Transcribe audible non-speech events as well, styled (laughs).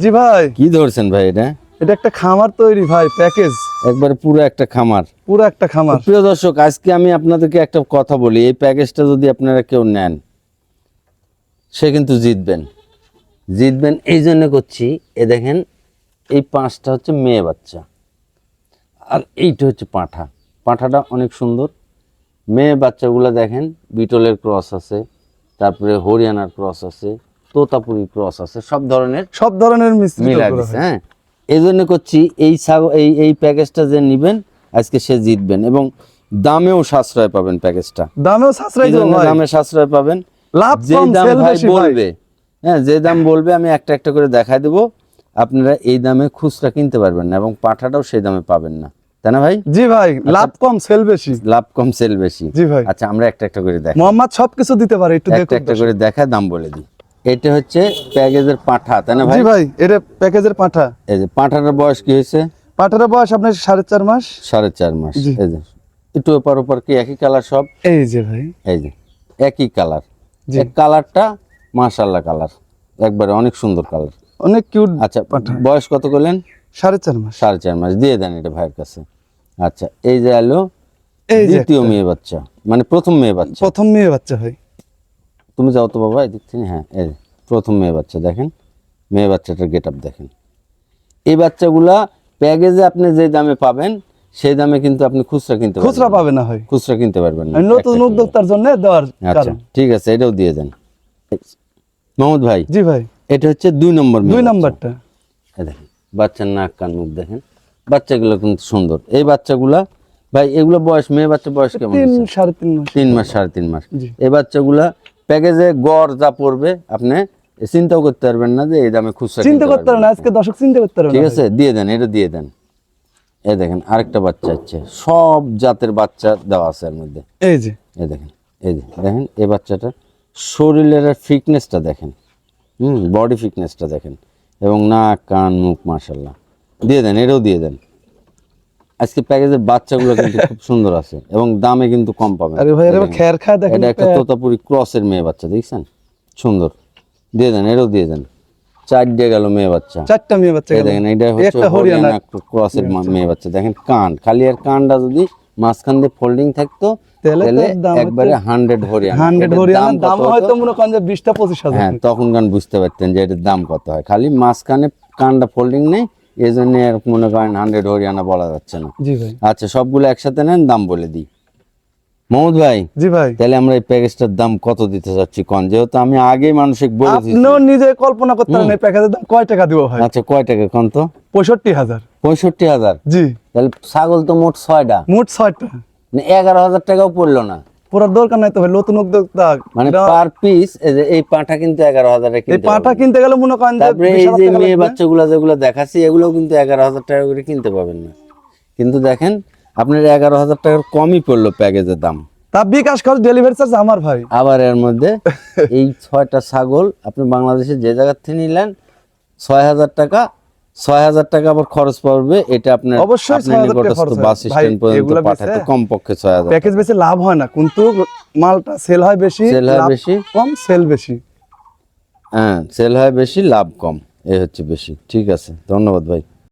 জি ভাই। কি ধরছেন ভাই এটা? এটা একটা খামার তৈরি ভাই প্যাকেজ। একবারে পুরো একটা খামার। পুরো একটা খামার। প্রিয় দর্শক আজকে আমি আপনাদেরকে একটা কথা বলি এই প্যাকেজটা যদি আপনারা কেউ নেন সে কিন্তু জিতবেন। জিতবেন এই জন্য করছি এ দেখেন এই পাঁচটা হচ্ছে মেয়ে বাচ্চা। আর এইটা হচ্ছে পাঁঠা। পাঁঠাটা অনেক সুন্দর। মেয়ে বাচ্চাগুলো দেখেন বিটলের ক্রস আছে তারপরে হরিয়ানার ক্রস আছে। তোতাপুরি ক্রস আছে সব ধরনের সব ধরনের মিলা দিছে হ্যাঁ। এই জন্য করছি এই এই এই প্যাকেজটা যে নিবেন আজকে সে জিতবেন এবং দামেও সাশ্রয় পাবেন প্যাকেজটা। দামেও সাশ্রয় দামে সাশ্রয় পাবেন। লাভ যে দাম ভাই বলবে হ্যাঁ যে দাম বলবে আমি একটা একটা করে দেখাই দেবো। আপনারা এই দামে খুচরা কিনতে পারবেন না এবং পাঠাটাও সেই দামে পাবেন না। তাই না ভাই? জি ভাই লাভ কম সেল বেশি। লাভ কম সেল বেশি। জি ভাই। আচ্ছা আমরা একটা একটা করে দেখ মোহাম্মদ সবকিছু দিতে পারে একটু একটা একটা করে দেখা দাম বলে দিই। এটা হচ্ছে প্যাকেজের পাঠা তাই না ভাই জি ভাই? এটা প্যাকেজের পাঠা। এই যে পাঠাটার বয়স কি হয়েছে? পাঠার বয়স আপনার সাড়ে চার মাস। সাড়ে চার মাস এই যে। একটু ওপার ওপার কি একই কালার সব? এই যে ভাই। এই যে একই কালার। কালারটা মাশাল্লাহ কালার। একবারে অনেক সুন্দর কালার। অনেক কিউট আচ্ছা পাঠা। বয়স কত করলেন? সাড়ে চার মাস। সাড়ে চার মাস দিয়ে দেন এটা ভাইয়ের কাছে। আচ্ছা এই যে যে দ্বিতীয় মেয়ে বাচ্চা মানে প্রথম মেয়ে বাচ্চা। প্রথম মেয়ে বাচ্চা ভাই। তুমি যাও তো বাবা এদিক থেকে হ্যাঁ এই প্রথম মেয়ে বাচ্চা দেখেন মেয়ে বাচ্চাটার গেট আপ দেখেন। এই বাচ্চাগুলা প্যাকেজে আপনি যে দামে পাবেন সেই দামে কিন্তু আপনি খুচরা কিনতে খুচরা পাবেন না। ভাই খুচরা কিনতে পারবেন না। নতুন উদ্যোক্তার জন্য দেওয়ার আচ্ছা ঠিক আছে এটাও দিয়ে দেন। মোহাম্মদ ভাই জি ভাই। এটা হচ্ছে দুই নম্বর দুই নম্বরটা। এই দেখেন বাচ্চার নাক কান মুখ দেখেন। বাচ্চাগুলো কিন্তু সুন্দর। এই বাচ্চাগুলা ভাই এগুলো বয়স মেয়ে বাচ্চা বয়স কেমন তিন? সাড়ে তিন মাস। তিন মাস সাড়ে তিন মাস। এই বাচ্চাগুলা প্যাকেজে গড় যা পড়বে আপনি চিন্তাও করতে পারবেন না যে এই দামে খুচরা চিন্তা করতে পারে পারবেন। না আজকে দর্শক চিন্তা করতে পারবেন ঠিক আছে দিয়ে দেন এটা দিয়ে দেন। এই দেখেন আরেকটা বাচ্চা হচ্ছে সব জাতের বাচ্চা দেওয়া আছে এর মধ্যে। এই যে। এই দেখেন এই যে দেখেন এই বাচ্চাটা শরীরের ফিটনেসটা দেখেন হুম বডি ফিটনেসটা দেখেন এবং নাক কান মুখ মাশাল্লাহ দিয়ে দেন এটাও দিয়ে দেন। আজকে প্যাকেজের বাচ্চাগুলো কিন্তু (laughs) খুব সুন্দর আছে এবং দামে কিন্তু কম পাবেন। আরে ভাই দেখেন। খেয়ার খায় দেখেন এটা একটা তোতাপুরি ক্রসের মেয়ে বাচ্চা দেখছেন? সুন্দর। দিয়ে দেন এটাও দিয়ে দেন। চার দিয়ে গেল মেয়ে বাচ্চা। চারটা মেয়ে বাচ্চা গেল। দেখেন এটা হচ্ছে একটা হরিয়ানা হরিয়ানা ক্রসের মেয়ে বাচ্চা। দেখেন কান। খালি আর কানটা যদি মাঝখান দিয়ে ফোল্ডিং থাকতো তাহলে দাম একবারে হান্ড্রেড হরিয়ানা। হান্ড্রেড দাম দাম হয়তো মনে করেন যে বিশটা পঁচিশ হাজার। হ্যাঁ তখন গান বুঝতে পারতেন যে এটার দাম কত হয়। খালি মাঝখানে কানটা ফোল্ডিং নেই এই জন্য মনে করেন হান্ড্রেড হরিয়ানা বলা যাচ্ছে না। জি ভাই। আচ্ছা সবগুলো একসাথে নেন দাম বলে দিই। মোহাম্মদ ভাই জি ভাই। তাহলে আমরা এই প্যাকেজটার দাম কত দিতে চাচ্ছি কন? যেহেতু আমি আগেই মানুষকে বলে আপনিও নিজে কল্পনা করতে পারেন এই প্যাকেজের দাম কয় টাকা দিব ভাই? আচ্ছা কয় টাকা কন তো? পঁয়ষট্টি হাজার। পঁয়ষট্টি হাজার? জি। তাহলে ছাগল তো মোট ছয়টা। মোট ছয়টা। মানে এগারো হাজার টাকাও পড়ল না। পুরো দরকার নাই তো ভাই নতুন উদ্যোক্তা। মানে পার পিস এই পাঁঠা কিন্তু এগারো হাজারে এই পাটা কিনতে গেলে মনে করেন যে তারপরে এই যে মেয়ে বাচ্চাগুলো যেগুলো দেখাচ্ছি এগুলোও কিন্তু এগারো হাজার টাকা করে কিনতে পাবেন না। কিন্তু দেখেন আপনার এগারো হাজার টাকার কমই পড়ল প্যাকেজের দাম। তা বিকাশ খরচ ডেলিভারি চার্জ আমার ভাই। আবার এর মধ্যে এই ছয়টা ছাগল আপনি বাংলাদেশে যে জায়গার থেকে নিলেন ছয় হাজার টাকা ছয় হাজার টাকা আবার খরচ পড়বে এটা আপনার অবশ্যই আপনার 6,000 টাকা নিকটস্থ বাস স্ট্যান্ড পর্যন্ত পাঠাতে কমপক্ষে ছয় হাজার প্যাকেজ বেশি লাভ হয় না কিন্তু মালটা সেল হয় বেশি সেল হয় বেশি। কম সেল বেশি। হ্যাঁ সেল হয় বেশি লাভ কম এই হচ্ছে বেশি। ঠিক আছে ধন্যবাদ ভাই।